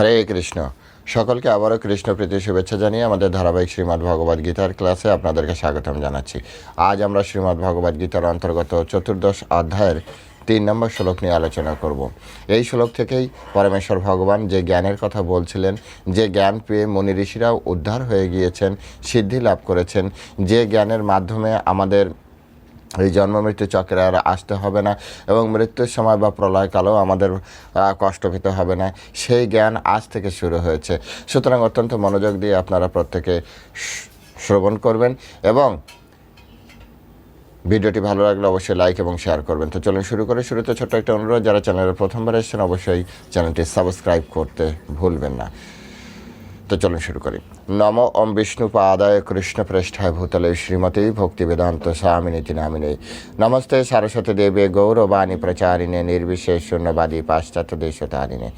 হরে কৃষ্ণ। সকলকে আবারও কৃষ্ণ প্রীতি, শুভেচ্ছা জানিয়ে আমাদের ধারাবাহিক শ্রীমদ্ ভগবদ গীতার ক্লাসে আপনাদেরকে স্বাগতম জানাচ্ছি। আজ আমরা শ্রীমদ্ ভগবদ গীতার অন্তর্গত চতুর্দশ অধ্যায়ের তিন নম্বর শ্লোক নিয়ে আলোচনা করব। এই শ্লোক থেকেই পরমেশ্বর ভগবান যে জ্ঞানের কথা বলছিলেন, যে জ্ঞান পেয়ে মুনি ঋষিরাও উদ্ধার হয়ে গিয়েছেন, সিদ্ধি লাভ করেছেন, যে জ্ঞানের মাধ্যমে আমাদের এই জন্ম মৃত্যু চক্রে আর আসতে হবে না এবং মৃত্যুর সময় বা প্রলয়কালেও আমাদের কষ্ট পেতে হবে না। সেই জ্ঞান আজ থেকে শুরু হয়েছে। সুতরাং অত্যন্ত মনোযোগ দিয়ে আপনারা প্রত্যেকে শ্রবণ করবেন এবং ভিডিওটি ভালো লাগলে অবশ্যই লাইক এবং শেয়ার করবেন। তো চলুন শুরু করে, শুরুতে ছোট্ট একটা অনুরোধ, যারা চ্যানেলে প্রথমবার এসেছেন, অবশ্যই চ্যানেলটি সাবস্ক্রাইব করতে ভুলবেন না। তো চলুন শুরু করি। নম ওম বিষ্ণু পাদায় কৃষ্ণ পৃষ্ঠায় ভূতলে শ্রীমতী ভক্তি বেদান্ত স্বামিনীতি নামিনে। নমস্তে সারস্বতী দেবে গৌরবাণী প্রচারিণে, নির্বিশেষ শূন্যবাদী পাশ্চাত্য দেশতারিণে।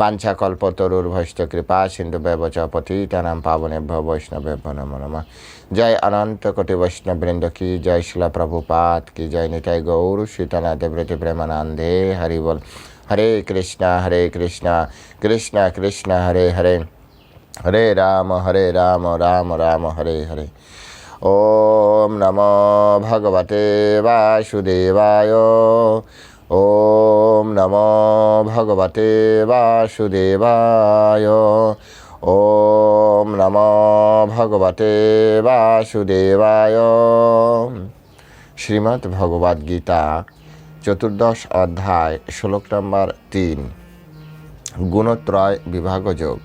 বাঞ্ছা কল্পতরুর্ভষ্ট কৃপা সিন্ধু ব্যবচ পতিতানাম পাবনেভ্য বৈষ্ণবেভ্য নমো নমঃ। জয় অনন্ত কোটি বৈষ্ণববৃন্দ কি জয় শিলা প্রভুপাত কি জয় নিতাই গৌর সীতানাথ ব্রতি প্রেমানন্দে হরি বল। হরে কৃষ্ণ হরে কৃষ্ণ কৃষ্ণ কৃষ্ণ, হরে হরে। হরে রাম হরে রাম রাম রাম, হরে হরে। ওম নম ভগবতে বাসুদেবায়। ওম নম ভগবতে বাসুদেবায়। ওম নম ভগবতে বাসুদেবায়। শ্রীমদ্ ভগবদ গীতা, চতুর্দশ অধ্যায়, শ্লোক নম্বর তিন, গুণত্রয় বিভাগযোগ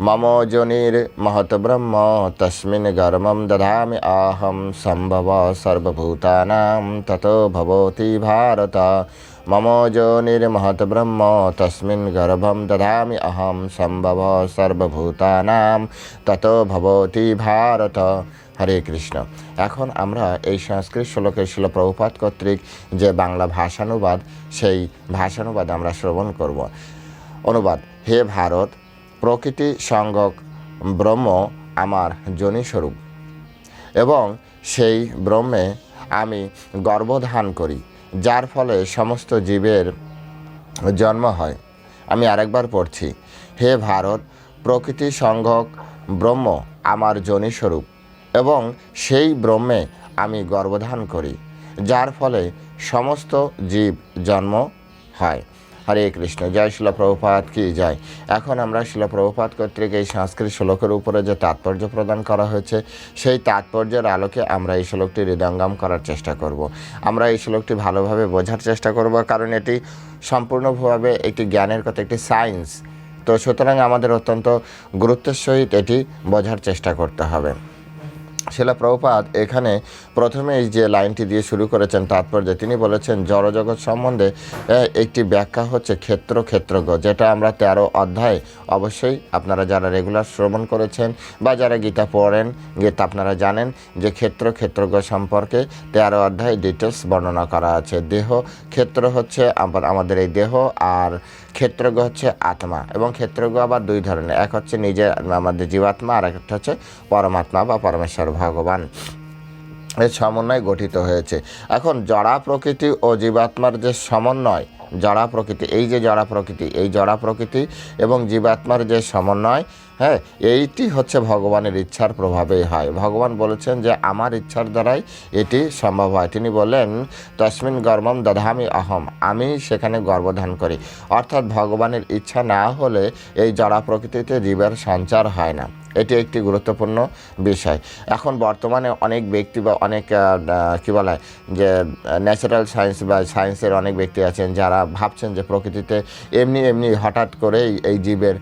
মম যোনির মহত ব্রহ্ম তস্মিন গর্ভম দধামি আহম সম্ভব সর্বভূতানাং ততো ভবতি ভারত মম যোনির মহত ব্রহ্ম তস্মিন গর্ভম দধামি অহম সম্ভব সর্বভূতানাং ততো ভবতি ভারত হরে কৃষ্ণ এখন আমরা এই সংস্কৃত শ্লোকের শিল প্রভুপাত কর্তৃক যে বাংলা ভাষানুবাদ, সেই ভাষানুবাদ আমরা শ্রবণ করব। অনুবাদ, হে ভারত প্রকৃতি সঙ্গক ব্রহ্ম আমার জনিস্বরূপ এবং সেই ব্রহ্মে আমি গর্ভধান করি, যার ফলে সমস্ত জীবের জন্ম হয়। আমি আরেকবার পড়ছি, হে ভারত, প্রকৃতি সংঘক ব্রহ্ম আমার জনিস্বরূপ এবং সেই ব্রহ্মে আমি গর্ভধান করি, যার ফলে সমস্ত জীব জন্ম হয়। হরে কৃষ্ণ, জয় শিলা প্রভুপাত কি জয়। এখন আমরা শিলা প্রভুপাত কর্তৃক এই সংস্কৃত শ্লোকের উপরে যে তাৎপর্য প্রদান করা হয়েছে, সেই তাৎপর্যের আলোকে আমরা এই শ্লোকটি হৃদয়ঙ্গম করার চেষ্টা করব। আমরা এই শ্লোকটি ভালোভাবে বোঝার চেষ্টা করব, কারণ এটি সম্পূর্ণভাবে একটি জ্ঞানের কথা, একটি সায়েন্স। তো সুতরাং আমাদের অত্যন্ত গুরুত্বের সহিত এটি বোঝার চেষ্টা করতে হবে। শিলা প্রভুপাত এখানে প্রথমে এই যে লাইনটি দিয়ে শুরু করেছেন তাৎপর্য তিনি বলেছেন, জড়জগৎ সম্বন্ধে একটি ব্যাখ্যা হচ্ছে ক্ষেত্র ক্ষেত্রজ্ঞ, যেটা আমরা তেরো অধ্যায় অবশ্যই আপনারা যারা রেগুলার শ্রবণ করেছেন বা যারা গীতা পড়েন, গীতা আপনারা জানেন যে ক্ষেত্র ক্ষেত্রজ্ঞ সম্পর্কে তেরো অধ্যায় ডিটেলস বর্ণনা করা আছে। দেহ ক্ষেত্র হচ্ছে আমাদের এই দেহ আর ক্ষেত্রজ্ঞ হচ্ছে আত্মা এবং ক্ষেত্রজ্ঞ আবার দুই ধরনের, এক হচ্ছে নিজের, আমাদের জীবাত্মা আর একটা হচ্ছে পরমাত্মা বা পরমেশ্বর ভগবান। সমন্বয় গঠিত হয়েছে। এখন জড়া প্রকৃতি ও জীবাত্মার যে সমন্বয়, জড়া প্রকৃতি, এই যে জড়া প্রকৃতি, এই জড়া প্রকৃতি এবং জীবাত্মার যে সমন্বয় হ্যাঁ এইটি হচ্ছে ভগবানের ইচ্ছার প্রভাবেই হয়। ভগবান বলেছেন যে, আমার ইচ্ছার দ্বারাই এটি সম্ভব হয়। তিনি বললেন তসমিন গর্ভম দধামি অহম, আমি সেখানে গর্বধান করি। অর্থাৎ ভগবানের ইচ্ছা না হলে এই জড়া প্রকৃতিতে জীবের সঞ্চার হয় না। এটি একটি গুরুত্বপূর্ণ বিষয়। এখন বর্তমানে অনেক ব্যক্তি বা অনেক কী বলা, যে ন্যাচারাল সায়েন্স বা সায়েন্সের অনেক ব্যক্তি আছেন যারা ভাবছেন যে প্রকৃতিতে এমনি এমনি হঠাৎ করেই এই জীবের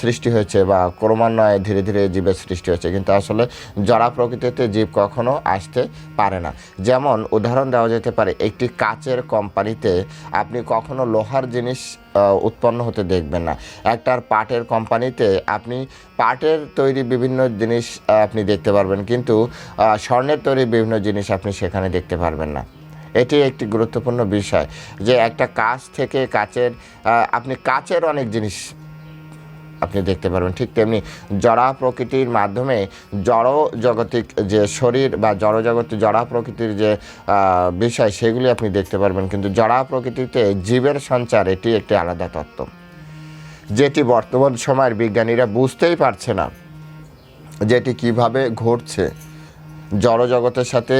সৃষ্টি হয়েছে বা ক্রমান্বয়ে ধীরে ধীরে জীবের সৃষ্টি হয়েছে। কিন্তু আসলে জড়া প্রকৃতিতে জীব কখনো আসতে পারে না। যেমন উদাহরণ দেওয়া যেতে পারে, একটি কাচের কোম্পানিতে আপনি কখনো লোহার জিনিস উৎপন্ন হতে দেখবেন না। একটার পাটের কোম্পানিতে আপনি পাটের তৈরি বিভিন্ন জিনিস আপনি দেখতে পারবেন, কিন্তু স্বর্ণের তৈরি বিভিন্ন জিনিস আপনি সেখানে দেখতে পারবেন না। এটি একটি গুরুত্বপূর্ণ বিষয় যে একটা কাচ থেকে কাচের আপনি কাচের অনেক জিনিস আপনি দেখতে পারবেন ঠিক তেমনি জড়া প্রকৃতির মাধ্যমে জড় জগতিক যে শরীর বা জড় জগতে জড়া প্রকৃতির যে বিষয় সেগুলি আপনি দেখতে পারবেন। কিন্তু জড়া প্রকৃতিতে জীবের সঞ্চার এটি একটি আলাদা তত্ত্ব। যেটি বর্তমান সময়ের বিজ্ঞানীরা বুঝতেই পারছে না যেটি কীভাবে ঘটছে। জড়জগতের সাথে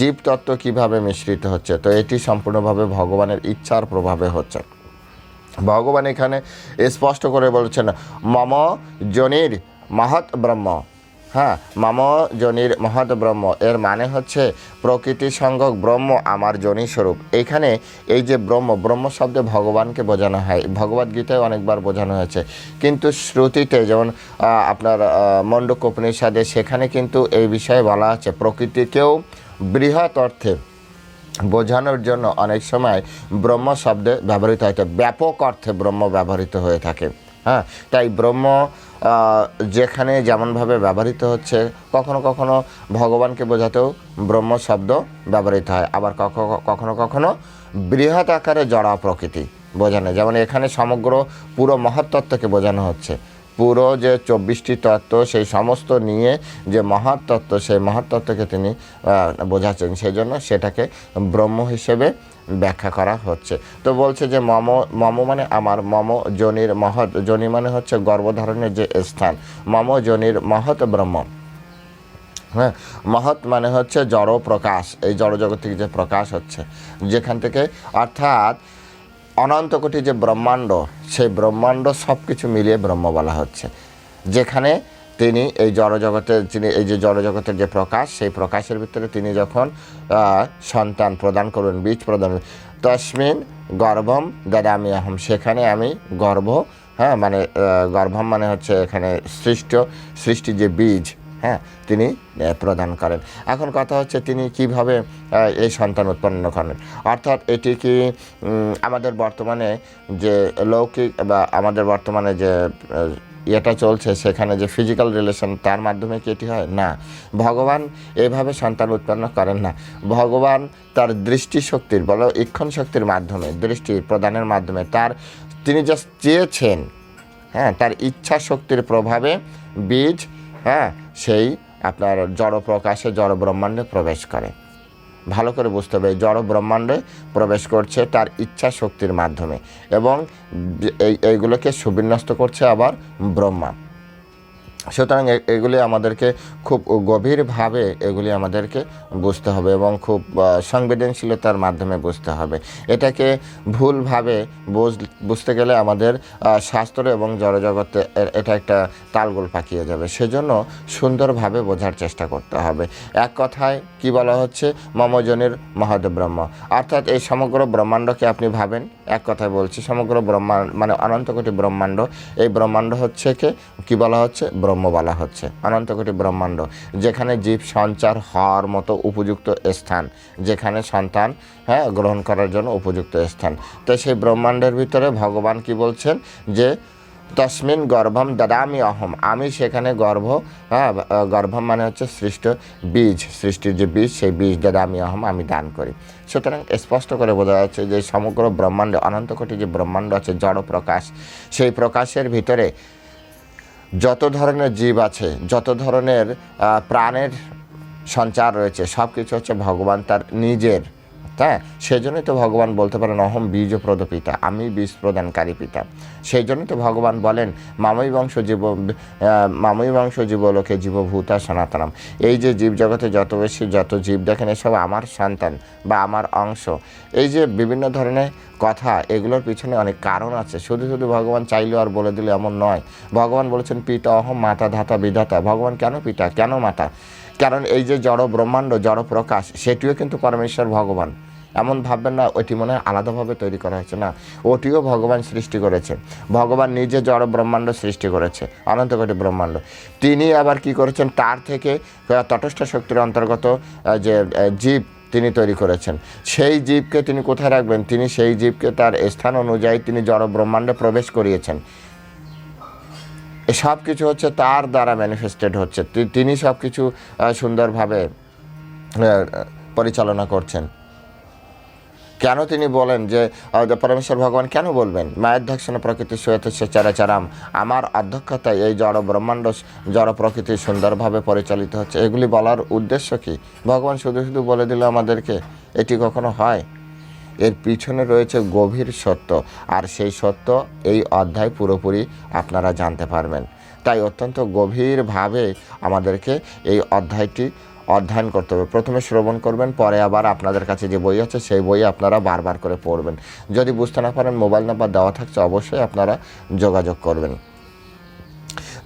জীবতত্ত্ব কীভাবে মিশ্রিত হচ্ছে। তো এটি সম্পূর্ণভাবে ভগবানের ইচ্ছার প্রভাবে হচ্ছে। ভগবান এখানে স্পষ্ট করে বলছেন, মম জনির মহৎ ব্রহ্ম। হ্যাঁ মম জনির মহৎ ব্রহ্ম। এর মানে হচ্ছে প্রকৃতি সঙ্গক ব্রহ্ম, আমার জনি স্বরূপ। এইখানে এই যে ব্রহ্ম ব্রহ্ম শব্দে ভগবানকে বোঝানো হয়। ভগবদ গীতায় অনেকবার বোঝানো হয়েছে। কিন্তু শ্রুতিতে যেমন আপনার মণ্ডক উপনিষদে সেখানে কিন্তু এই বিষয়ে বলা আছে, প্রকৃতিকেও বৃহৎ অর্থে বোঝানোর জন্য অনেক সময় ব্রহ্ম শব্দে ব্যবহৃত হয়। ব্যাপক অর্থে ব্রহ্ম ব্যবহৃত হয়ে থাকে। হ্যাঁ তাই ব্রহ্ম যেখানে যেমনভাবে ব্যবহৃত হচ্ছে, কখনো কখনো ভগবানকে বোঝাতেও ব্রহ্ম শব্দ ব্যবহৃত হয়। আবার কখনো কখনো বৃহৎ আকারে জড়া প্রকৃতি বোঝানো যেমন এখানে সমগ্র পুরো মহত্তত্ত্বকে বোঝানো হচ্ছে। পুরো যে চব্বিশটি তত্ত্ব, সেই সমস্ত নিয়ে যে মহাতত্ত্ব, সেই মহাতত্ত্বকে তিনি বোঝাচ্ছেন। সেই জন্য সেটাকে ব্রহ্ম হিসেবে ব্যাখ্যা করা হচ্ছে। তো বলছে যে মম মম মানে আমার, মম জনির মহৎ, জনি মানে হচ্ছে গর্ভধারণের যে স্থান। মম জনির মহৎ ব্রহ্ম। হ্যাঁ মহৎ মানে হচ্ছে জড় প্রকাশ, এই জড় জগৎ থেকে যে প্রকাশ হচ্ছে। যেখান থেকে অর্থাৎ অনন্ত কোটি যে ব্রহ্মাণ্ড, সেই ব্রহ্মাণ্ড সব কিছু মিলিয়ে ব্রহ্ম বলা হচ্ছে। যেখানে তিনি এই জড়জগতের যিনি এই যে জড়জগতের যে প্রকাশ, সেই প্রকাশের ভিতরে তিনি যখন সন্তান প্রদান করবেন, বীজ প্রদান তসমিন গর্ভম দাদামি আহম। সেখানে আমি গর্ভ হ্যাঁ মানে গর্ভম মানে হচ্ছে এখানে সৃষ্ট সৃষ্টি যে বীজ হ্যাঁ তিনি প্রদান করেন। এখন কথা হচ্ছে তিনি কীভাবে এই সন্তান উৎপন্ন করেন। অর্থাৎ এটি কি আমাদের বর্তমানে যে লৌকিক বা আমাদের বর্তমানে যে ইয়েটা চলছে, সেখানে যে ফিজিক্যাল রিলেশন তার মাধ্যমে কি এটি হয়? না। ভগবান এভাবে সন্তান উৎপন্ন করেন না। ভগবান তার দৃষ্টিশক্তির, বলো, ইক্ষণ শক্তির মাধ্যমে, দৃষ্টি প্রদানের মাধ্যমে তার, তিনি জাস্ট চেয়েছেন হ্যাঁ তার ইচ্ছা শক্তির প্রভাবে বীজ হ্যাঁ সেই আপনার জড় প্রকাশে জড় ব্রহ্মাণ্ডে প্রবেশ করে। ভালো করে বুঝতে হবে জড় ব্রহ্মাণ্ডে প্রবেশ করছে তার ইচ্ছা শক্তির মাধ্যমে এবং এই, এইগুলোকে সুবিন্যস্ত করছে আবার ব্রহ্মা। সুতরাং এগুলি আমাদেরকে খুব গভীরভাবে এগুলি আমাদেরকে বুঝতে হবে এবং খুব সংবেদনশীলতার মাধ্যমে বুঝতে হবে। এটাকে ভুলভাবে বুঝ- বুঝতে গেলে আমাদের শাস্ত্র এবং জড়জগতে এটা একটা তালগোল পাকিয়ে যাবে। সেজন্য সুন্দরভাবে বোঝার চেষ্টা করতে হবে। এক কথায় কি বলা হচ্ছে? মমজনের মহাদেব ব্রহ্ম অর্থাৎ এই সমগ্র ব্রহ্মাণ্ডকে আপনি ভাবেন, এক কথায় বলছি, সমগ্র ব্রহ্মাণ্ড মানে অনন্ত কোটি ব্রহ্মাণ্ড। এই ব্রহ্মাণ্ড হচ্ছে কে? কী বলা হচ্ছে? ব্রহ্ম। বলা হচ্ছে, অনন্ত কোটি ব্রহ্মাণ্ড, যেখানে জীব সঞ্চার হওয়ার মতো উপযুক্ত স্থান, যেখানে সন্তান হ্যাঁ গ্রহণ করার জন্য উপযুক্ত স্থান। তো সেই ব্রহ্মাণ্ডের ভিতরে ভগবান কি বলছেন যে, তসমিন গর্ভম দাদামি অহম, আমি সেখানে গর্ভ হ্যাঁ গর্ভম মানে হচ্ছে সৃষ্ট বীজ, সৃষ্টির যে বীজ, সেই বীজ দাদামি অহম আমি দান করি। সুতরাং স্পষ্ট করে বোঝা যাচ্ছে যে সমগ্র ব্রহ্মাণ্ড, অনন্ত কোটি যে ব্রহ্মাণ্ড আছে জড় প্রকাশ সেই প্রকাশের ভিতরে যত ধরনের জীব আছে, যত ধরনের প্রাণের সঞ্চার রয়েছে সব কিছু হচ্ছে ভগবান তার নিজের হ্যাঁ সেই জন্যই তো ভগবান বলতে পারেন অহম বীজ পিতা, আমি বীজ প্রদানকারী পিতা। সেই জন্যই তো ভগবান বলেন, মামই বংশ জীব মামই বংশ জীবলোকে জীবভূতা সনাতনম। এই যে জীব জগতে যত বেশি যত জীব দেখেন, এসব আমার সন্তান বা আমার অংশ। এই যে বিভিন্ন ধরনের কথা, এগুলোর পিছনে অনেক কারণ আছে। শুধু শুধু ভগবান চাইলো আর বলে দিলে এমন নয়। ভগবান বলেছেন, পিতা অহম, মাতা ধাতা, বিধাতা। ভগবান কেন পিতা? কেন মাতা? কারণ এই যে জড় ব্রহ্মাণ্ড, জড় প্রকাশ, সেটিও কিন্তু পরমেশ্বর ভগবান। এমন ভাববেন না ওইটি মনে হয় আলাদাভাবে তৈরি করা হয়েছে। না, ওটিও ভগবান সৃষ্টি করেছে। ভগবান নিজে জড় ব্রহ্মাণ্ড সৃষ্টি করেছে অনন্ত কোটি ব্রহ্মাণ্ড। তিনি আবার কি করেছেন? তার থেকে তটস্থ শক্তির অন্তর্গত যে জীব তিনি তৈরি করেছেন। সেই জীবকে তিনি কোথায় রাখবেন? তিনি সেই জীবকে তার স্থান অনুযায়ী তিনি জড় ব্রহ্মাণ্ডে প্রবেশ করিয়েছেন। সব কিছু হচ্ছে তার দ্বারা ম্যানিফেস্টেড হচ্ছে। তিনি সব কিছু সুন্দরভাবে পরিচালনা করছেন। কেন তিনি বলেন যে পরমেশ্বর ভগবান কেন বলবেন? মায়ের ধ্যাক্ষণ প্রকৃতি সুয়েত চারাচারাম। আমার অধ্যক্ষতায় এই জড় ব্রহ্মাণ্ড জড় প্রকৃতি সুন্দরভাবে পরিচালিত হচ্ছে। এগুলি বলার উদ্দেশ্য কি? ভগবান শুধু শুধু বলে দিল আমাদেরকে, এটি কখনো হয়? এর পিছনে রয়েছে গভীর সত্য, আর সেই সত্য এই অধ্যায় পুরোপুরি আপনারা জানতে পারবেন। তাই অত্যন্ত গভীরভাবে আমাদেরকে এই অধ্যায়টি অধ্যয়ন করতে হবে। প্রথমে শ্রবণ করবেন, পরে আবার আপনাদের কাছে যে বই আছে সেই বই আপনারা বারবার করে পড়বেন। যদি বুঝতে না পারেন, মোবাইল নাম্বার দেওয়া থাকছে, অবশ্যই আপনারা যোগাযোগ করবেন।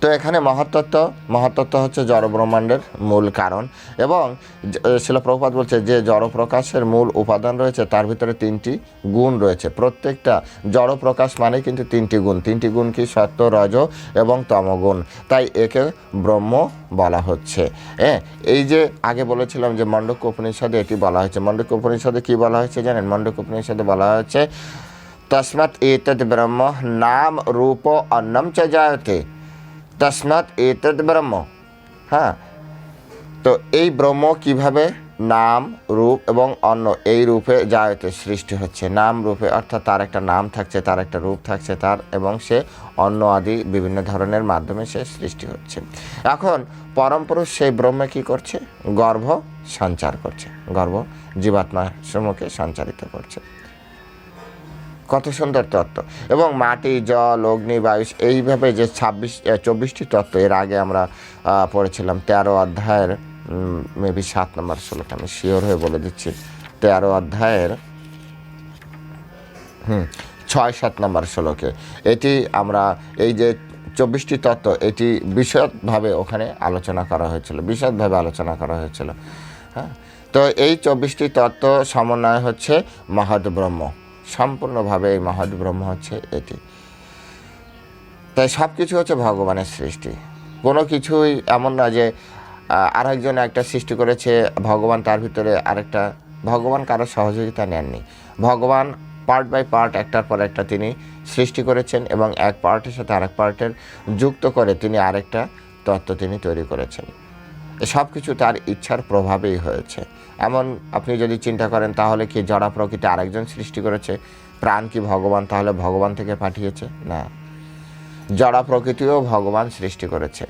তো এখানে মহাতত্ত্ব মহাতত্ত্ব হচ্ছে জড়ব্রহ্মাণ্ডের মূল কারণ এবং শিলপ্রপাত বলছে যে জড়প্রকাশের মূল উপাদান রয়েছে, তার ভিতরে তিনটি গুণ রয়েছে। প্রত্যেকটা জড়প্রকাশ মানে কিন্তু তিনটি গুণ। তিনটি গুণ কি? সত্য, রজ এবং তমগুণ। তাই একে ব্রহ্ম বলা হচ্ছে। হ্যাঁ এই যে আগে বলেছিলাম যে মণ্ডক উপনিষদে এটি বলা হয়েছে। মণ্ডক উপনিষদে কি বলা হয়েছে জানেন? মণ্ডক উপনিষদে বলা হয়েছে, তস্মাৎ এতদ ব্রহ্ম নাম রূপ অন্নম চ জায়তে। তস্মাৎ এতদ ব্রহ্ম। হ্যাঁ? তো এই ব্রহ্ম কীভাবে নাম, রূপ এবং অন্য এই রূপে জায়তে সৃষ্টি হচ্ছে? নাম, রূপে অর্থাৎ তার একটা নাম থাকছে, তার একটা রূপ থাকছে, তার এবং সে অন্য আদি বিভিন্ন ধরনের মাধ্যমে সে সৃষ্টি হচ্ছে। এখন পরম পুরুষ সেই ব্রহ্মে কি করছে? গর্ভ সঞ্চার করছে। গর্ভ জীবাত্মা সমুখে সঞ্চারিত করছে। কত সুন্দর তত্ত্ব। এবং মাটি, জল, অগ্নি বায়ু এইভাবে যে ছাব্বিশ চব্বিশটি তত্ত্ব, এর আগে আমরা পড়েছিলাম তেরো অধ্যায়ের মেবি সাত নম্বর ষোলোটা আমি শিওর হয়ে বলে দিচ্ছি। তেরো অধ্যায়ের, হুম, ছয়, সাত নম্বর শ্লোকে। এটি আমরা, এই যে চব্বিশটি তত্ত্ব, এটি বিশদভাবে ওখানে আলোচনা করা হয়েছিল, বিশদভাবে আলোচনা করা হয়েছিল। হ্যাঁ তো এই চব্বিশটি তত্ত্ব সমন্বয় হচ্ছে মহৎ ব্রহ্ম। সম্পূর্ণভাবে এই মহৎ ব্রহ্ম হচ্ছে এটি। তাই সব কিছু হচ্ছে ভগবানের সৃষ্টি। কোনো কিছুই এমন না যে আরেকজন একটা সৃষ্টি করেছে, ভগবান তার ভিতরে আরেকটা, ভগবান কারও সহযোগিতা নেননি। ভগবান পার্ট বাই পার্ট একটার পর একটা তিনি সৃষ্টি করেছেন এবং এক পার্টের সাথে আরেক পার্টের যুক্ত করে তিনি আরেকটা তত্ত্ব তিনি তৈরি করেছেন। সব কিছু তার ইচ্ছার প্রভাবেই হয়েছে। এমন আপনি যদি চিন্তা করেন, তাহলে কি জড়া প্রকৃতি আরেকজন সৃষ্টি করেছে? প্রাণ কি ভগবান? তাহলে ভগবান থেকে পাঠিয়েছে? না। জড়া প্রকৃতিও ভগবান সৃষ্টি করেছে।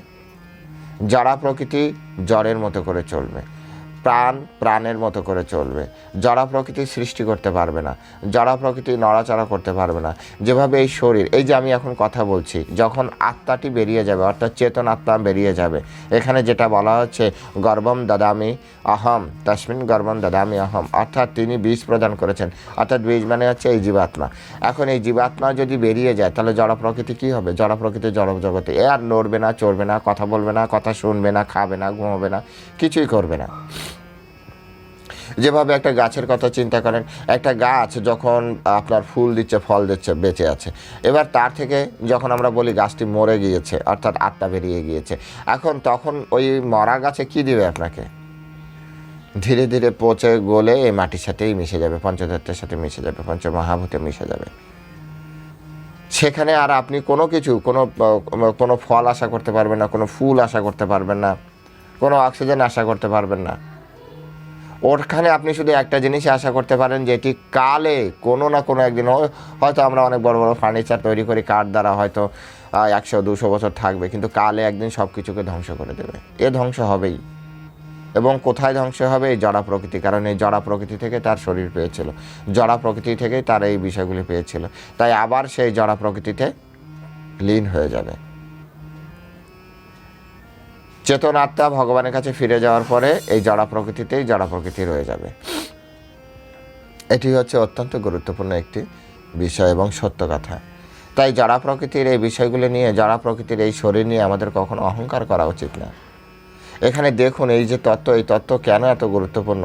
জড়া প্রকৃতি জড়ের মতো করে চলবে। প্রাণ প্রাণের মতো করে চলবে। জড়া প্রকৃতি সৃষ্টি করতে পারবে না। জড়া প্রকৃতি নড়াচড়া করতে পারবে না। যেভাবে এই শরীর, এই যে আমি এখন কথা বলছি, যখন আত্মাটি বেরিয়ে যাবে, অর্থাৎ চেতন আত্মা বেরিয়ে যাবে, এখানে যেটা বলা হচ্ছে, গর্বম দাদামি অহম, তসমিন গর্বম দাদামি অহম, অর্থাৎ তিনি বীজ প্রদান করেছেন। অর্থাৎ বীজ মানে হচ্ছে এই জীবাত্মা। এখন এই জীবাত্মা যদি বেরিয়ে যায়, তাহলে জড়া প্রকৃতি কী হবে? জড়া প্রকৃতি জড় জগতে। এ আর নড়বে না, চড়বে না, কথা বলবে না, কথা শুনবে না, খাবে না, ঘুমাবে না, কিছুই করবে না। যেভাবে একটা গাছের কথা চিন্তা করেন, একটা গাছ যখন আপনার ফুল দিচ্ছে, ফল দিচ্ছে, বেঁচে আছে, এবার তার থেকে যখন আমরা বলি গাছটি মরে গিয়েছে, অর্থাৎ আত্মা বেরিয়ে গিয়েছে, এখন তখন ওই মরা গাছে কি দিবে আপনাকে? ধীরে ধীরে পচে গলে এই মাটির সাথেই মিশে যাবে, পঞ্চতত্ত্বের সাথে মিশে যাবে, পঞ্চমহাভূতে মিশে যাবে। সেখানে আর আপনি কোনো কিছু, কোনো কোনো ফল আশা করতে পারবেন না, কোনো ফুল আশা করতে পারবেন না, কোনো অক্সিজেন আশা করতে পারবেন না। ওরখানে আপনি শুধু একটা জিনিসই আশা করতে পারেন যে এটি কালে কোনো না কোনো একদিন হয়- হয়তো আমরা অনেক বড় বড় ফার্নিচার তৈরি করি, কাঠ দ্বারা হয়তো একশো, দুশো বছর থাকবে, কিন্তু কালে একদিন সব কিছুকে ধ্বংস করে দেবে। এ ধ্বংস হবেই। এবং কোথায় ধ্বংস হবে? এই জড়া প্রকৃতি, কারণ এই জড়া প্রকৃতি থেকে তার শরীর পেয়েছিল। জড়া প্রকৃতি থেকেই তার এই বিষয়গুলি পেয়েছিল। তাই আবার সেই জড়া প্রকৃতিতে লীন হয়ে যাবে। চেতন আত্মা ভগবানের কাছে ফিরে যাওয়ার পরে এই জড়া প্রকৃতিতেই জড়া প্রকৃতি রয়ে যাবে। এটি হচ্ছে অত্যন্ত গুরুত্বপূর্ণ একটি বিষয় এবং সত্য কথা। তাই জড়া প্রকৃতির এই বিষয়গুলি নিয়ে, জড়া প্রকৃতির এই শরীর নিয়ে আমাদের কখনো অহংকার করা উচিত না। এখানে দেখুন এই যে তত্ত্ব, এই তত্ত্ব কেন এত গুরুত্বপূর্ণ?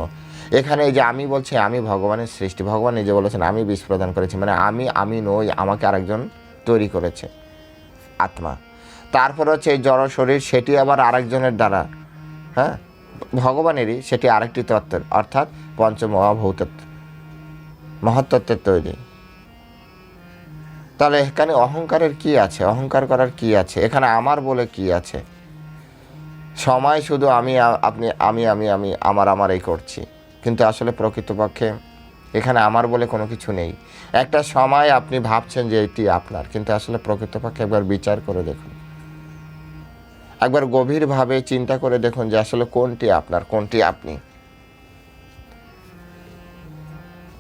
এখানে এই যে আমি বলছি, আমি ভগবানের সৃষ্টি, ভগবান নিজে বলেছেন, আমি বিষ প্রদান করেছি মানে আমি আমি নই, আমাকে আরেকজন তৈরি করেছে, আত্মা। তারপর হচ্ছে এই জড় শরীর, সেটি আবার আরেকজনের দ্বারা হ্যাঁ? ভগবানেরই সেটি আরেকটি তত্ত্বের, অর্থাৎ পঞ্চমহাভূত মহাতত্ত্বের তৈরি। তাহলে এখানে অহংকারের কি আছে? অহংকার করার কি আছে? এখানে আমার বলে কি আছে? সময় শুধু আমি, আপনি, আমি আমি আমি, আমার আমার এই করছি। কিন্তু আসলে প্রকৃতপক্ষে এখানে আমার বলে কোনো কিছু নেই। একটা সময় আপনি ভাবছেন যে এটি আপনার, কিন্তু আসলে প্রকৃতপক্ষে একবার বিচার করে দেখুন। একবার গভীরভাবে চিন্তা করে দেখুন যে আসলে কোনটি আপনার, কোনটি আপনি।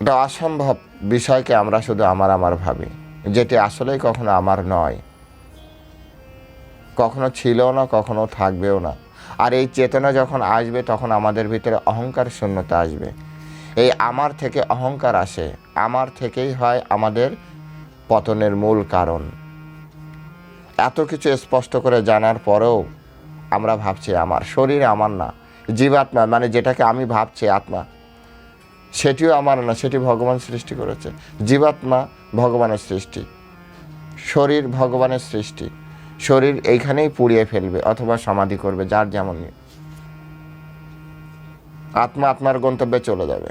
এটা অসম্ভব বিষয়কে আমরা শুধু আমার আমার ভাবি। যেটি আসলেই কখনো আমার নয়। কখনো ছিল না, কখনো থাকবেও না। আর এই চেতনা যখন আসবে, তখন আমাদের ভিতরে অহংকার শূন্যতা আসবে। এই আমার থেকে অহংকার আসে। আমার থেকেই হয় আমাদের পতনের মূল কারণ। এত কিছু স্পষ্ট করে জানার পরেও আমরা ভাবছি, আমার শরীর আমার না জীবাত্মা মানে যেটাকে আমি ভাবছি আত্মা, সেটিও আমার না, সেটি ভগবান সৃষ্টি করেছে জীবাত্মা ভগবানের সৃষ্টি, শরীর ভগবানের সৃষ্টি, শরীর এইখানেই পুড়িয়ে ফেলবে অথবা সমাধি করবে, যার যেমন। আত্মা আত্মার গন্তব্যে চলে যাবে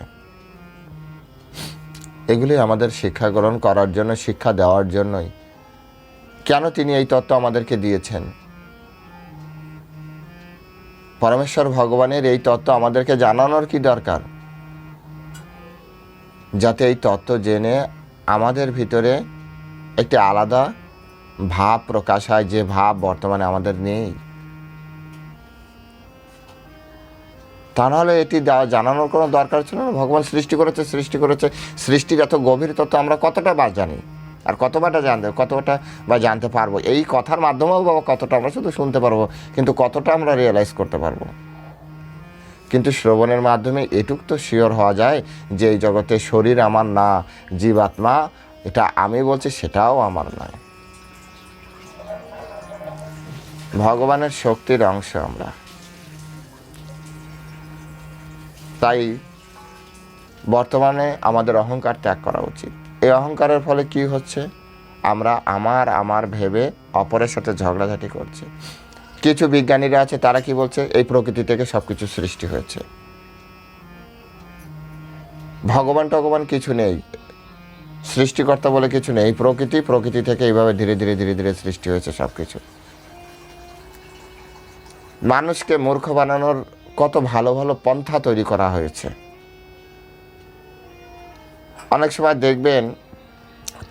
এগুলি আমাদের শিক্ষা গ্রহণ করার জন্য, শিক্ষা দেওয়ার জন্যই কেন তিনি এই তত্ত্ব আমাদেরকে দিয়েছেন? পরমেশ্বর ভগবানের এই তত্ত্ব আমাদেরকে জানানোর কি দরকার? যাতে এই তত্ত্ব জেনে আমাদের ভিতরে একটি আলাদা ভাব প্রকাশ হয়, যে ভাব বর্তমানে আমাদের নেই। তা নাহলে এটি জানানোর কোনো দরকার ছিল না? ভগবান সৃষ্টি করেছে সৃষ্টি করেছে। সৃষ্টির এত গভীর তত্ত্ব আমরা কতটা বা জানি? আর কতবাটা জানতে কতটা বা জানতে পারব? এই কথার মাধ্যমেও বাবা কতটা আমরা শুধু শুনতে পারব, কিন্তু কতটা আমরা রিয়েলাইজ করতে পারব? কিন্তু শ্রবণের মাধ্যমে এটুক তো শিওর হওয়া যায় যে এই জগতে শরীর আমার না, জীবাত্মা, এটা আমি বলছি সেটাও আমার নয়। ভগবানের শক্তির অংশ আমরা। তাই বর্তমানে আমাদের অহংকার ত্যাগ করা উচিত। এই অহংকারের ফলে কি হচ্ছে? আমরা আমার আমার ভেবে অপরের সাথে ঝগড়াঝাটি করছি। কিছু বিজ্ঞানীরা আছে, তারা কি বলছে? এই প্রকৃতি থেকে সব কিছু সৃষ্টি হয়েছে। ভগবান টগবান কিছু নেই। সৃষ্টিকর্তা বলে কিছু নেই। প্রকৃতি প্রকৃতি থেকে এইভাবে ধীরে ধীরে ধীরে ধীরে সৃষ্টি হয়েছে সব কিছু মানুষকে মূর্খ বানানোর কত ভালো ভালো পন্থা তৈরি করা হয়েছে। অনেক সময় দেখবেন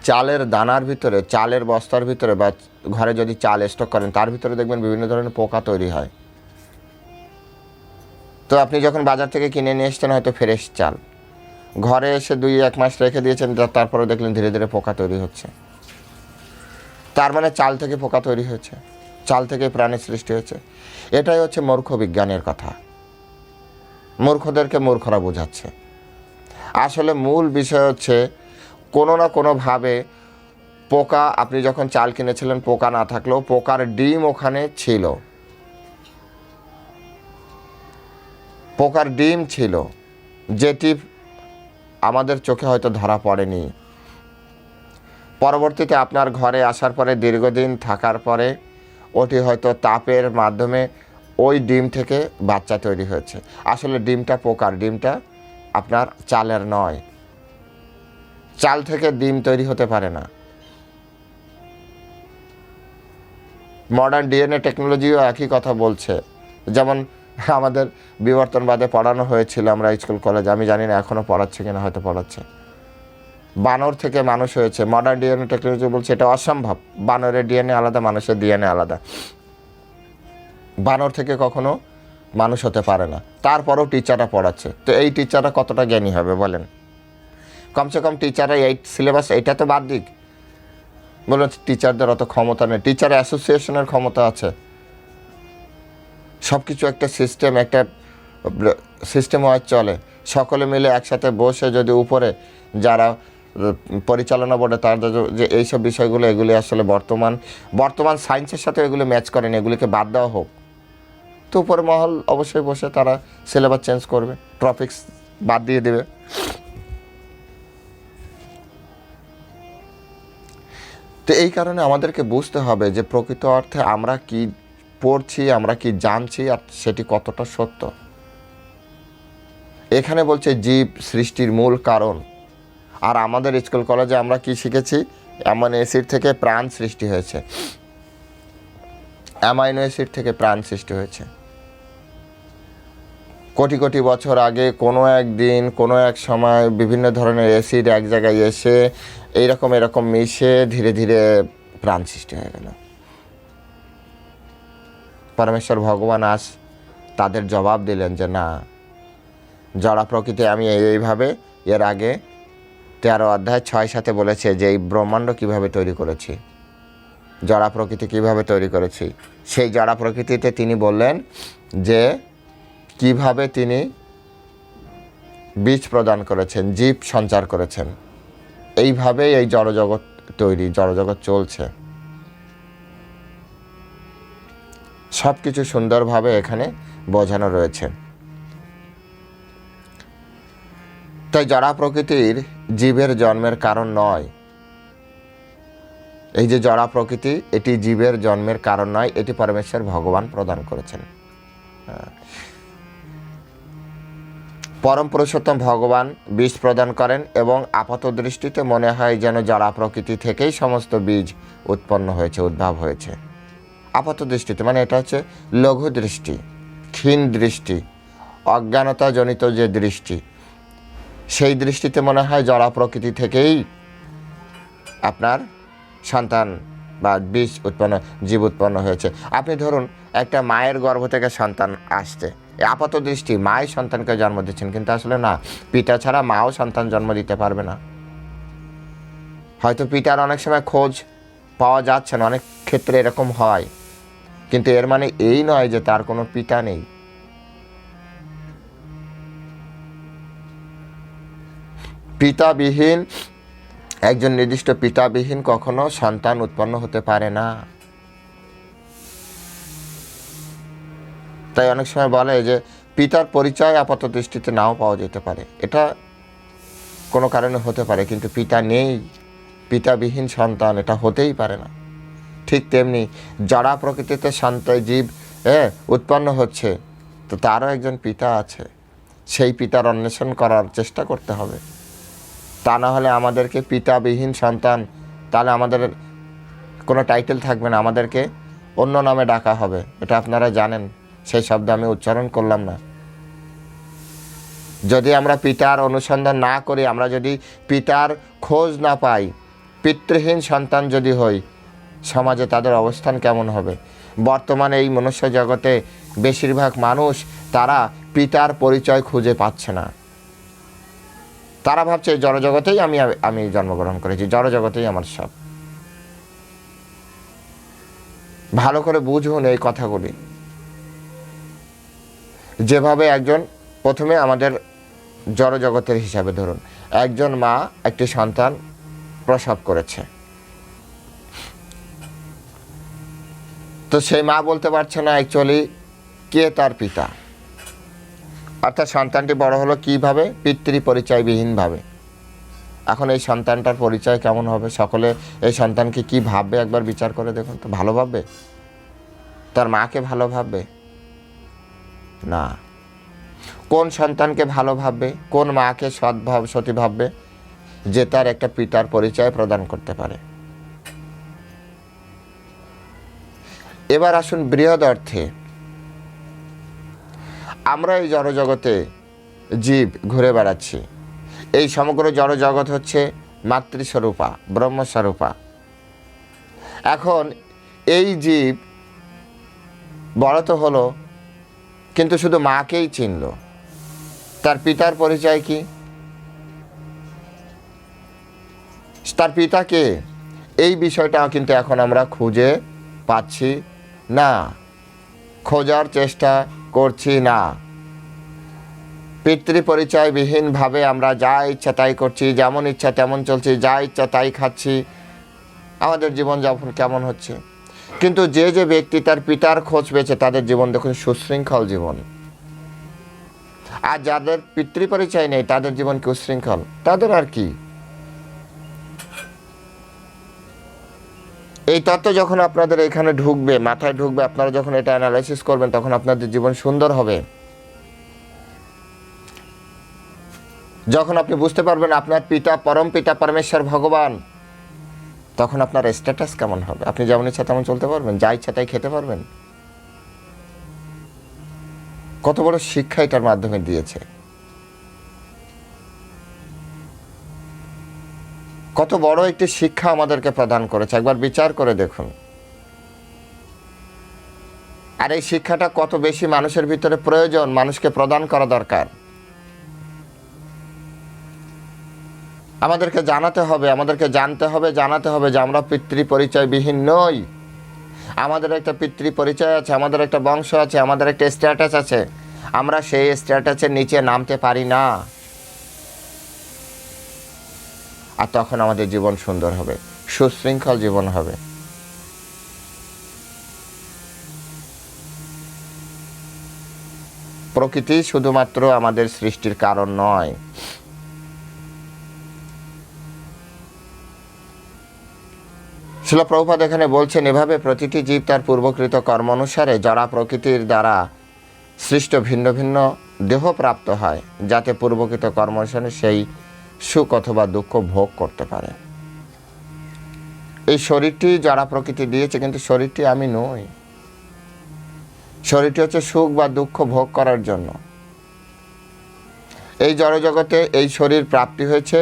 চালের দানার ভিতরে, চালের বস্তার ভিতরে বা ঘরে যদি চাল স্টক করেন, তার ভিতরে দেখবেন বিভিন্ন ধরনের পোকা তৈরি হয়। তো আপনি যখন বাজার থেকে কিনে নিয়ে এসছেন, হয়তো ফ্রেশ চাল। ঘরে এসে দুই এক মাস রেখে দিয়েছেন তারপরে দেখলেন ধীরে ধীরে পোকা তৈরি হচ্ছে। তার মানে চাল থেকে পোকা তৈরি হয়েছে। চাল থেকে প্রাণের সৃষ্টি হয়েছে। এটাই হচ্ছে মূর্খ বিজ্ঞানের কথা। মূর্খদেরকে মূর্খরা বোঝাচ্ছে। আসলে মূল বিষয় হচ্ছে, কোনো না কোনোভাবে পোকা, আপনি যখন চাল কিনেছিলেন, পোকা না থাকলেও পোকার ডিম ওখানে ছিল। পোকার ডিম ছিল, যেটি আমাদের চোখে হয়তো ধরা পড়েনি। পরবর্তীতে আপনার ঘরে আসার পরে, দীর্ঘদিন থাকার পরে, ওটি হয়তো তাপের মাধ্যমে ওই ডিম থেকে বাচ্চা তৈরি হয়েছে। আসলে ডিমটা পোকার, ডিমটা আপনার চালের নয়। চাল থেকে ডিম তৈরি হতে পারে না। মডার্ন ডিএনএ টেকনোলজিও একই কথা বলছে। যেমন আমাদের বিবর্তনবাদে পড়ানো হয়েছিল আমরা স্কুল, কলেজ, আমি জানি না এখনও পড়াচ্ছে কিনা, হয়তো পড়াচ্ছে। বানর থেকে মানুষ হয়েছে। মডার্ন ডিএনএ টেকনোলজি বলছে এটা অসম্ভব। বানরের ডিএনএ আলাদা, মানুষের ডিএনএ আলাদা। বানর থেকে কখনো মানুষ হতে পারে না। তারপরও টিচাররা পড়াচ্ছে। তো এই টিচাররা কতটা জ্ঞানী হবে বলেন? কমসে কম টিচাররা এই সিলেবাস এটা তো বাদ দিক। বলুন টিচারদের অত ক্ষমতা নেই। টিচার অ্যাসোসিয়েশনের ক্ষমতা আছে। সব কিছু একটা সিস্টেম একটা সিস্টেম ওয়াইজ চলে। সকলে মিলে একসাথে বসে যদি উপরে যারা পরিচালনা বোর্ডে তাদের যে- যে এইসব বিষয়গুলো, এগুলি আসলে বর্তমান বর্তমান সায়েন্সের সাথে এগুলো ম্যাচ করেন। এগুলিকে বাদ দেওয়া হোক। তো উপরে মহল অবশ্যই বসে তারা সিলেবাস চেঞ্জ করবে টপিক্স বাদ দিয়ে দেবে। তো এই কারণে আমাদেরকে বুঝতে হবে যে প্রকৃত অর্থে আমরা কি পড়ছি, আমরা কি জানছি আর সেটি কতটা সত্য। এখানে বলছে জীব সৃষ্টির মূল কারণ। আর আমাদের স্কুল কলেজে আমরা কি শিখেছি? অ্যামাইনো অ্যাসিড থেকে প্রাণ সৃষ্টি হয়েছে। অ্যামাইনো অ্যাসিড থেকে প্রাণ সৃষ্টি হয়েছে। কোটি কোটি বছর আগে কোনো একদিন কোনো এক সময় বিভিন্ন ধরনের অ্যাসিড এক জায়গায় এসে এইরকম এরকম মিশে ধীরে ধীরে প্রাণ সৃষ্টি হয়ে গেল। পরমেশ্বর ভগবান আজ তাদের জবাব দিলেন যে, না, জড়া প্রকৃতি আমি এইভাবে এর আগে তেরো অধ্যায় ছয় সাথে বলেছে যে, এই ব্রহ্মাণ্ড কীভাবে তৈরি করেছি, জড়া প্রকৃতি কীভাবে তৈরি করেছি, সেই জড়া প্রকৃতিতে তিনি বললেন যে কীভাবে তিনি বীজ প্রদান করেছেন, জীব সঞ্চার করেছেন? এইভাবেই এই জড়জগৎ তৈরি, জড়জগৎ চলছে। সব কিছু সুন্দরভাবে এখানে বোঝানো রয়েছে। তাই জড়া প্রকৃতির জীবের জন্মের কারণ নয়। এই যে জড়া প্রকৃতি, এটি জীবের জন্মের কারণ নয়, এটি পরমেশ্বর ভগবান প্রদান করেছেন। পরম পুরুষোত্তম ভগবান বীজ প্রদান করেন এবং আপাত দৃষ্টিতে মনে হয় যেন জড়া প্রকৃতি থেকেই সমস্ত বীজ উৎপন্ন হয়েছে, উদ্ভাব হয়েছে। আপাত দৃষ্টিতে মানে এটা হচ্ছে লঘু দৃষ্টি, ক্ষীণ দৃষ্টি, অজ্ঞানতাজনিত যে দৃষ্টি, সেই দৃষ্টিতে মনে হয় জড়া প্রকৃতি থেকেই আপনার সন্তান বা বীজ উৎপন্ন, জীব উৎপন্ন হয়েছে। আপনি ধরুন, একটা মায়ের গর্ভ থেকে সন্তান এই আপাত দৃষ্টি, মাই সন্তানকে জন্ম দিচ্ছেন, কিন্তু আসলে না, পিতা ছাড়া মাও সন্তান জন্ম দিতে পারবে না। হয়তো পিতার অনেক সময় খোঁজ পাওয়া যাচ্ছে না, অনেক ক্ষেত্রে এরকম হয়, কিন্তু এর মানে এই নয় যে তার কোনো পিতা নেই। পিতাবিহীন, একজন নির্দিষ্ট পিতাবিহীন কখনো সন্তান উৎপন্ন হতে পারে না। তাই অনেক সময় বলে যে পিতার পরিচয় আপাত দৃষ্টিতে নাও পাওয়া যেতে পারে। এটা কোনো কারণে হতে পারে, কিন্তু পিতা নেই, পিতাবিহীন সন্তান, এটা হতেই পারে না। ঠিক তেমনি যারা প্রকৃতিতে সন্তান জীব হ্যাঁ উৎপন্ন হচ্ছে, তো তারও একজন পিতা আছে। সেই পিতার অন্বেষণ করার চেষ্টা করতে হবে। তা না হলে আমাদেরকে পিতাবিহীন সন্তান, তাহলে আমাদের কোনো টাইটেল থাকবে না, আমাদেরকে অন্য নামে ডাকা হবে, এটা আপনারা জানেন। সেই শব্দ আমি উচ্চারণ করলাম না। যদি আমরা পিতার অনুসন্ধান না করি, আমরা যদি পিতার খোঁজ না পাই, পিতৃহীন সন্তান যদি হই, সমাজে তাদের অবস্থান কেমন হবে? বর্তমানে এই মনুষ্য জগতে বেশিরভাগ মানুষ তারা পিতার পরিচয় খুঁজে পাচ্ছে না। তারা ভাবছে, জড়জগতেই আমি আমি জন্মগ্রহণ করেছি, জড়জগতেই আমার সব। ভালো করে বুঝুন এই কথাগুলি। যেভাবে একজন প্রথমে আমাদের জড়জগতের হিসাবে ধরুন, একজন মা একটি সন্তান প্রসব করেছে। তো সেই মা বলতে পারছে না অ্যাকচুয়ালি কে তার পিতা? অর্থাৎ সন্তানটি বড় হলো কীভাবে? পিতৃ পরিচয়বিহীনভাবে এখন এই সন্তানটার পরিচয় কেমন হবে? সকলে এই সন্তানকে কি ভাববে? একবার বিচার করে দেখুন তো, ভালো ভাববে? তার মাকে ভালো ভাববে? না। কোন সন্তানকে ভালো ভাববে, কোন মাকে সদ্ভাব সতী ভাববে, যে তার একটা পিতার পরিচয় প্রদান করতে পারে। এবার আসুন বৃহৎ অর্থে। আমরা এই জড়জগতে জীব ঘুরে বেড়াচ্ছি। এই সমগ্র জড়জগৎ হচ্ছে মাতৃস্বরূপা, ব্রহ্মস্বরূপা। এখন এই জীব বড় তো হলো কিন্তু শুধু মাকেই চিনল। তার পিতার পরিচয় কি? তার পিতাকে এই বিষয়টা কিন্তু এখন আমরা খুঁজে পাচ্ছি না। খোঁজার চেষ্টা করছি না। পিতৃ পরিচয়বিহীনভাবে আমরা যা ইচ্ছা তাই করছি, যেমন ইচ্ছা তেমন চলছি, যা ইচ্ছা তাই খাচ্ছি। আমাদের জীবনযাপন কেমন হচ্ছে? কিন্তু যে যে ব্যক্তি তার পিতার খোঁজ পেয়েছে, তাদের জীবন দেখুন সুশৃঙ্খল জীবন। আর যাদের পিতৃ পরিচয় নেই, তাদের জীবন কি উশৃঙ্খল? তাদের আর কি? এই তত্ত্ব যখন আপনাদের এখানে ঢুকবে, মাথায় ঢুকবে, আপনারা যখন এটা অ্যানালাইসিস করবেন, তখন আপনাদের জীবন সুন্দর হবে। যখন আপনি বুঝতে পারবেন আপনার পিতা পরম পিতা, পরমেশ্বর, ভগবান তখন আপনার স্ট্যাটাস কেমন হবে? আপনি যেমন ইচ্ছা তেমন চলতে পারবেন, যা ইচ্ছা তাই খেতে পারবেন। কত বড় শিক্ষা এটার মাধ্যমে দিয়েছে। কত বড় একটি শিক্ষা আমাদেরকে প্রদান করেছে। একবার বিচার করে দেখুন। আর এই শিক্ষাটা কত বেশি মানুষের ভিতরে প্রয়োজন, মানুষকে প্রদান করা দরকার। আমাদেরকে জানাতে হবে, আমাদেরকে জানতে হবে, জানাতে হবে যে আমরা পিতৃ পরিচয়বিহীন নই। আমাদের একটা পিতৃ পরিচয় আছে, আমাদের একটা বংশ আছে, আমাদের একটা স্ট্যাটাস আছে। আমরা সেই স্ট্যাটাসের নিচে নামতে পারি না। আর তখন আমাদের জীবন সুন্দর হবে, সুশৃঙ্খল জীবন হবে। প্রকৃতি শুধুমাত্র আমাদের সৃষ্টির কারণ নয়। শিলপ্রভুপাদ এখানে বলছেন, এভাবে প্রতিটি জীব তার পূর্বকৃত কর্ম অনুসারে জড়া প্রকৃতির দ্বারা সৃষ্ট ভিন্ন ভিন্ন দেহ প্রাপ্ত হয়, যাতে পূর্বকৃত কর্ম অনুসারে সেই সুখ অথবা দুঃখ ভোগ করতে পারে। এই শরীরটি যারা প্রকৃতি দিয়েছে, কিন্তু শরীরটি আমি নই। শরীরটি হচ্ছে সুখ বা দুঃখ ভোগ করার জন্য। এই জড়জগতে এই শরীর প্রাপ্তি হয়েছে,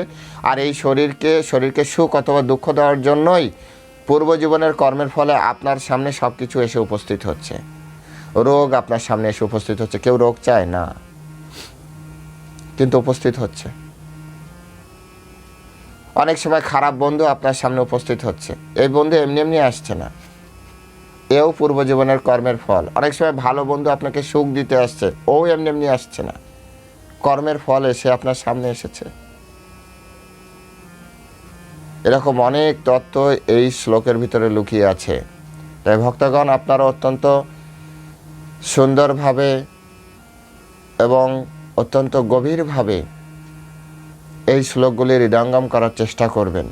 আর এই শরীরকে শরীরকে সুখ অথবা দুঃখ দেওয়ার জন্যই পূর্বজীবনের কর্মের ফলে আপনার সামনে সব কিছু এসে উপস্থিত হচ্ছে। রোগ আপনার সামনে এসে উপস্থিত হচ্ছে। কেউ রোগ চায় না। কিন্তু উপস্থিত হচ্ছে। অনেক সময় খারাপ বন্ধু আপনার সামনে উপস্থিত হচ্ছে। এই বন্ধু এমনি এমনি আসছে না। এও পূর্বজীবনের কর্মের ফল। অনেক সময় ভালো বন্ধু আপনাকে সুখ দিতে আসছে। ও এমনি এমনি আসছে না। কর্মের ফল এসে আপনার সামনে এসেছে। এরকম অনেক তত্ত্ব এই শ্লোকের ভিতরে লুকিয়ে আছে। তাই ভক্তগণ, আপনারা অত্যন্ত সুন্দরভাবে এবং অত্যন্ত গভীরভাবে এই শ্লোকগুলি হৃদয়ঙ্গম করার চেষ্টা করবেন।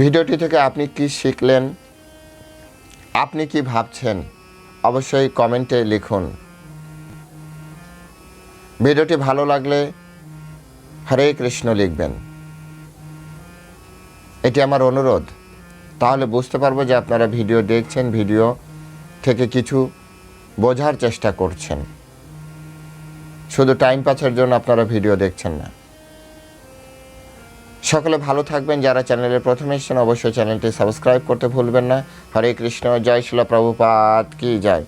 ভিডিওটি থেকে আপনি কি শিখলেন? আপনি কি ভাবছেন? অবশ্যই কমেন্টে লিখুন। ভিডিওটি ভালো লাগলে হরে কৃষ্ণ লিখবেন। এটি আমার অনুরোধ। তাহলে বুঝতে পারব যে আপনারা ভিডিও দেখছেন, ভিডিও থেকে কিছু বোঝার চেষ্টা করছেন। শুধু টাইম পাসের জন্য আপনারা ভিডিও দেখছেন না। সকলে ভালো থাকবেন। যারা চ্যানেলে প্রথমে এসেছেন, অবশ্যই চ্যানেলটি সাবস্ক্রাইব করতে ভুলবেন না। হরে কৃষ্ণ, জয় শিলা প্রভুপাত কি জয়।